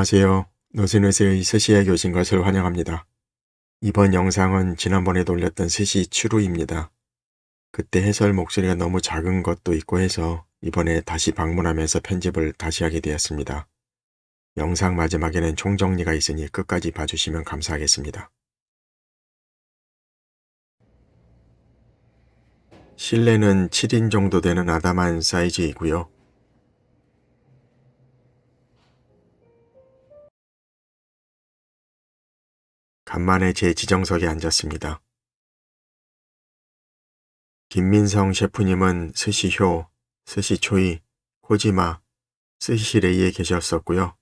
안녕하세요. 노스누스의 스시에 오신 것을 환영합니다. 이번 영상은 지난번에도 올렸던 스시 추루입니다. 그때 해설 목소리가 너무 작은 것도 있고 해서 이번에 다시 방문하면서 편집을 다시 하게 되었습니다. 영상 마지막에는 총정리가 있으니 끝까지 봐주시면 감사하겠습니다. 실내는 7인 정도 되는 아담한 사이즈이고요. 간만에 제 지정석에 앉았습니다. 김민성 셰프님은 스시효, 스시초이, 코지마, 스시레이에 계셨었고요.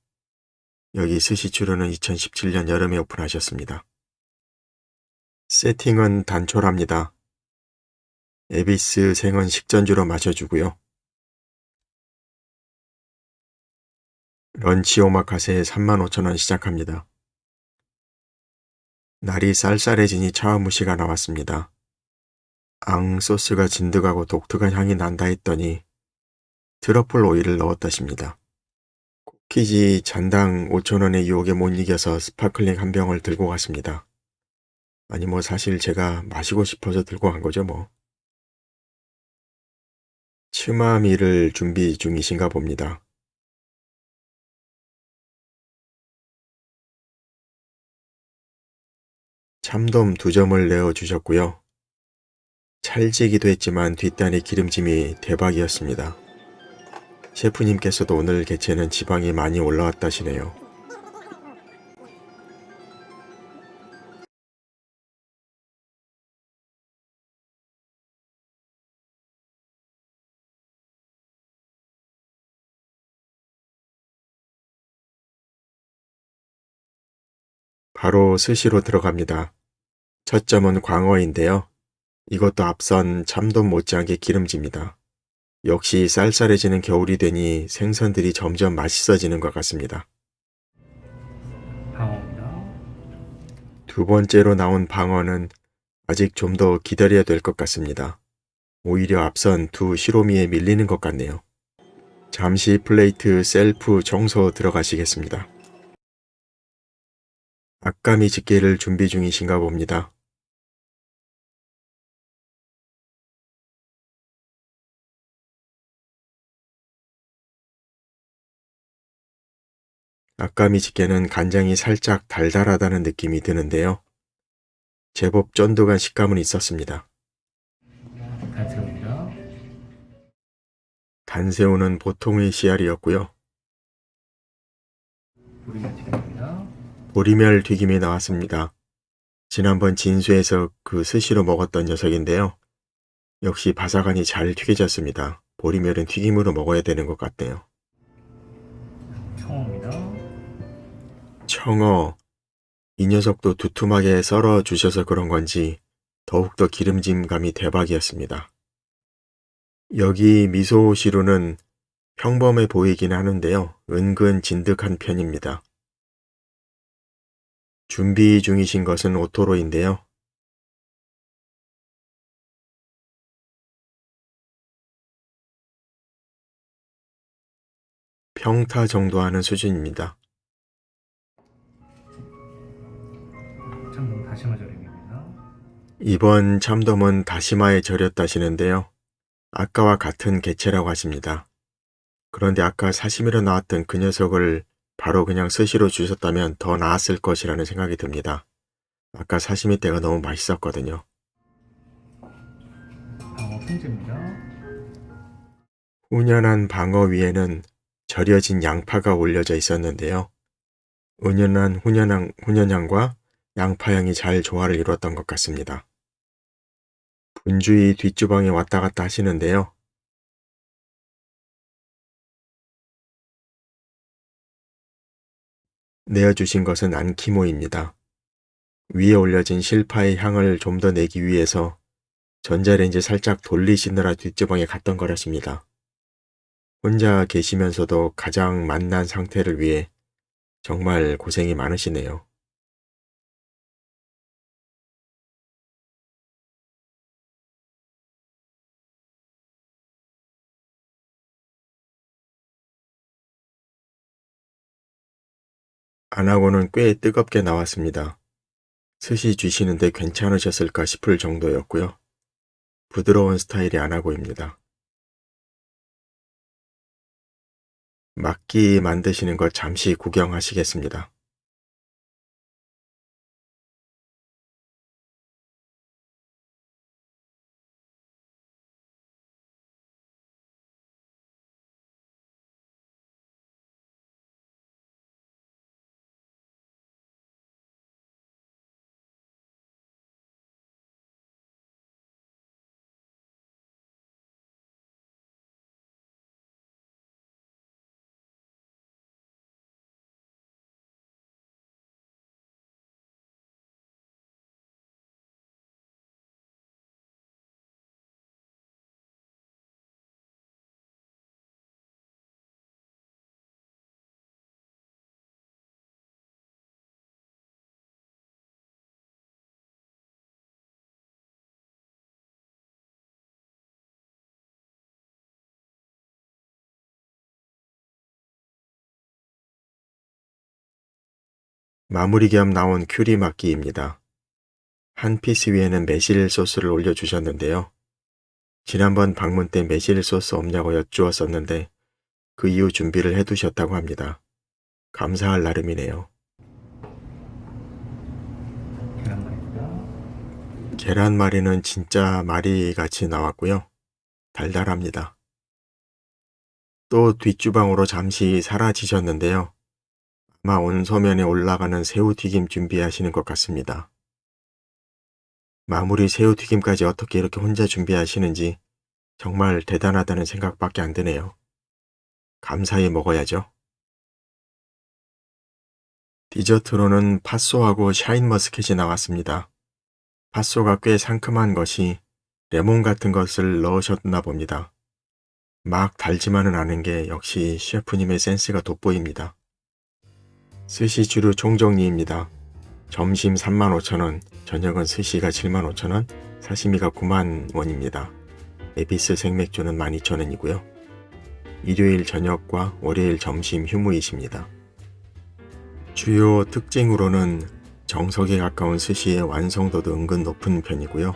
여기 스시추루는 2017년 여름에 오픈하셨습니다. 세팅은 단촐합니다. 에비스 생은 식전주로 마셔주고요. 런치 오마카세 35,000원 시작합니다. 날이 쌀쌀해지니 차와무시가 나왔습니다. 앙 소스가 진득하고 독특한 향이 난다 했더니 트러플 오일을 넣었다십니다. 쿠키지 잔당 5천원의 유혹에 못 이겨서 스파클링 한 병을 들고 갔습니다. 아니 뭐 사실 제가 마시고 싶어서 들고 간 거죠 뭐. 치마미를 준비 중이신가 봅니다. 참돔 두 점을 내어 주셨고요. 찰지기도 했지만 뒷단의 기름짐이 대박이었습니다. 셰프님께서도 오늘 개체는 지방이 많이 올라왔다시네요. 바로 스시로 들어갑니다. 첫 점은 광어인데요. 이것도 앞선 참돔 못지않게 기름집니다. 역시 쌀쌀해지는 겨울이 되니 생선들이 점점 맛있어지는 것 같습니다. 두 번째로 나온 방어는 아직 좀 더 기다려야 될 것 같습니다. 오히려 앞선 두 시로미에 밀리는 것 같네요. 잠시 플레이트 셀프 청소 들어가시겠습니다. 악가미 집게를 준비 중이신가 봅니다. 악가미 집게는 간장이 살짝 달달하다는 느낌이 드는데요. 제법 쫀득한 식감은 있었습니다. 간새우입니다. 단새우는 보통의 씨알이었고요. 우리가 튀김입니다. 보리멸 튀김이 나왔습니다. 지난번 진수에서 그 스시로 먹었던 녀석인데요. 역시 바삭하니 잘 튀겨졌습니다. 보리멸은 튀김으로 먹어야 되는 것 같네요. 청어입니다. 청어. 이 녀석도 두툼하게 썰어 주셔서 그런 건지 더욱더 기름짐감이 대박이었습니다. 여기 미소시루는 평범해 보이긴 하는데요. 은근 진득한 편입니다. 준비 중이신 것은 오토로인데요. 평타 정도 하는 수준입니다. 참돔 다시마 절임입니다. 이번 참돔은 다시마에 절였다시는데요. 아까와 같은 개체라고 하십니다. 그런데 아까 사시미로 나왔던 그 녀석을 바로 그냥 스시로 주셨다면 더 나았을 것이라는 생각이 듭니다. 아까 사시미 때가 너무 맛있었거든요. 방어 풍지입니다. 훈연한 방어 위에는 절여진 양파가 올려져 있었는데요. 은연한 훈연향, 훈연향과 양파향이 잘 조화를 이루었던 것 같습니다. 분주히 뒷주방에 왔다 갔다 하시는데요. 내어주신 것은 안키모입니다. 위에 올려진 실파의 향을 좀 더 내기 위해서 전자레인지 살짝 돌리시느라 뒷주방에 갔던 거라십니다. 혼자 계시면서도 가장 만난 상태를 위해 정말 고생이 많으시네요. 안 하고는 꽤 뜨겁게 나왔습니다. 스시 주시는데 괜찮으셨을까 싶을 정도였고요. 부드러운 스타일의 안하고입니다. 막기 만드시는 것 잠시 구경하시겠습니다. 마무리 겸 나온 큐리 막기입니다. 한 피스 위에는 매실 소스를 올려주셨는데요. 지난번 방문 때 매실 소스 없냐고 여쭈었었는데 그 이후 준비를 해두셨다고 합니다. 감사할 나름이네요. 계란말이는 진짜 말이 같이 나왔고요. 달달합니다. 또 뒷주방으로 잠시 사라지셨는데요. 아마 온소면에 올라가는 새우튀김 준비하시는 것 같습니다. 마무리 새우튀김까지 어떻게 이렇게 혼자 준비하시는지 정말 대단하다는 생각밖에 안 드네요. 감사히 먹어야죠. 디저트로는 팥소하고 샤인머스켓이 나왔습니다. 팥소가 꽤 상큼한 것이 레몬 같은 것을 넣으셨나 봅니다. 막 달지만은 않은 게 역시 셰프님의 센스가 돋보입니다. 스시 주류 총정리입니다. 점심 35,000원, 저녁은 스시가 75,000원, 사시미가 9만 원입니다. 에비스 생맥주는 12,000원이고요. 일요일 저녁과 월요일 점심 휴무이십니다. 주요 특징으로는 정석에 가까운 스시의 완성도도 은근 높은 편이고요.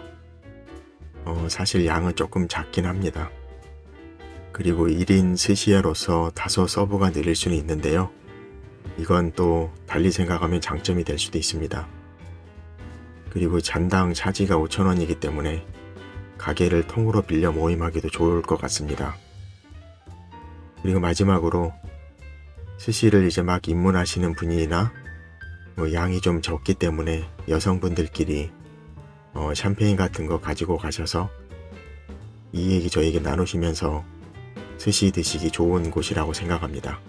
어, 사실 양은 조금 작긴 합니다. 그리고 1인 스시야로서 다소 서브가 느릴 수는 있는데요. 이건 또 달리 생각하면 장점이 될 수도 있습니다. 그리고 잔당 차지가 5천원이기 때문에 가게를 통으로 빌려 모임하기도 좋을 것 같습니다. 그리고 마지막으로 스시를 이제 막 입문하시는 분이나 뭐 양이 좀 적기 때문에 여성분들끼리 어, 샴페인 같은 거 가지고 가셔서 이 얘기 저 얘기 나누시면서 스시 드시기 좋은 곳이라고 생각합니다.